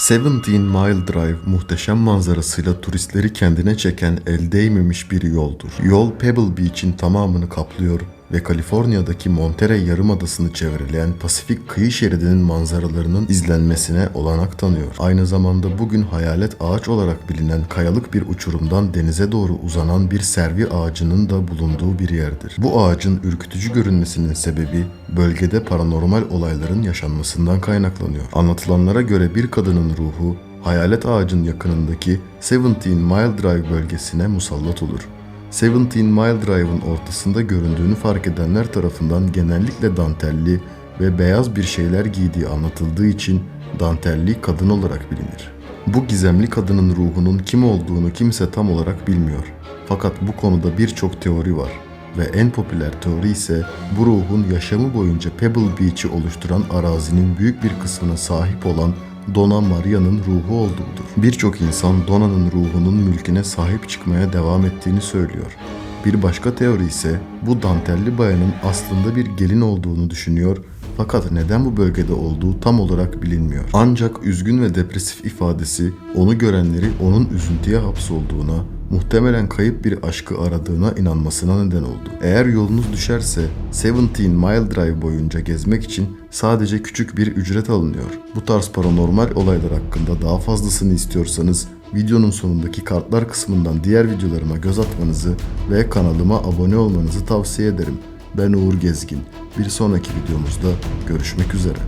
Seventeen Mile Drive muhteşem manzarasıyla turistleri kendine çeken el değmemiş bir yoldur. Yol Pebble Beach'in tamamını kaplıyor ve Kaliforniya'daki Monterey Yarımadası'nı çevreleyen Pasifik kıyı şeridinin manzaralarının izlenmesine olanak tanıyor. Aynı zamanda bugün hayalet ağaç olarak bilinen kayalık bir uçurumdan denize doğru uzanan bir servi ağacının da bulunduğu bir yerdir. Bu ağacın ürkütücü görünmesinin sebebi bölgede paranormal olayların yaşanmasından kaynaklanıyor. Anlatılanlara göre bir kadının ruhu hayalet ağacın yakınındaki Seventeen Mile Drive bölgesine musallat olur. Seventeen Mile Drive'ın ortasında göründüğünü fark edenler tarafından genellikle dantelli ve beyaz bir şeyler giydiği anlatıldığı için dantelli kadın olarak bilinir. Bu gizemli kadının ruhunun kim olduğunu kimse tam olarak bilmiyor. Fakat bu konuda birçok teori var ve en popüler teori ise bu ruhun yaşamı boyunca Pebble Beach'i oluşturan arazinin büyük bir kısmına sahip olan Dona Maria'nın ruhu olduğudur. Birçok insan Dona'nın ruhunun mülküne sahip çıkmaya devam ettiğini söylüyor. Bir başka teori ise bu dantelli bayanın aslında bir gelin olduğunu düşünüyor fakat neden bu bölgede olduğu tam olarak bilinmiyor. Ancak üzgün ve depresif ifadesi onu görenleri onun üzüntüye hapsolduğuna, muhtemelen kayıp bir aşkı aradığına inanmasına neden oldu. Eğer yolunuz düşerse Seventeen Mile Drive boyunca gezmek için sadece küçük bir ücret alınıyor. Bu tarz paranormal olaylar hakkında daha fazlasını istiyorsanız videonun sonundaki kartlar kısmından diğer videolarıma göz atmanızı ve kanalıma abone olmanızı tavsiye ederim. Ben Uğur Gezgin. Bir sonraki videomuzda görüşmek üzere.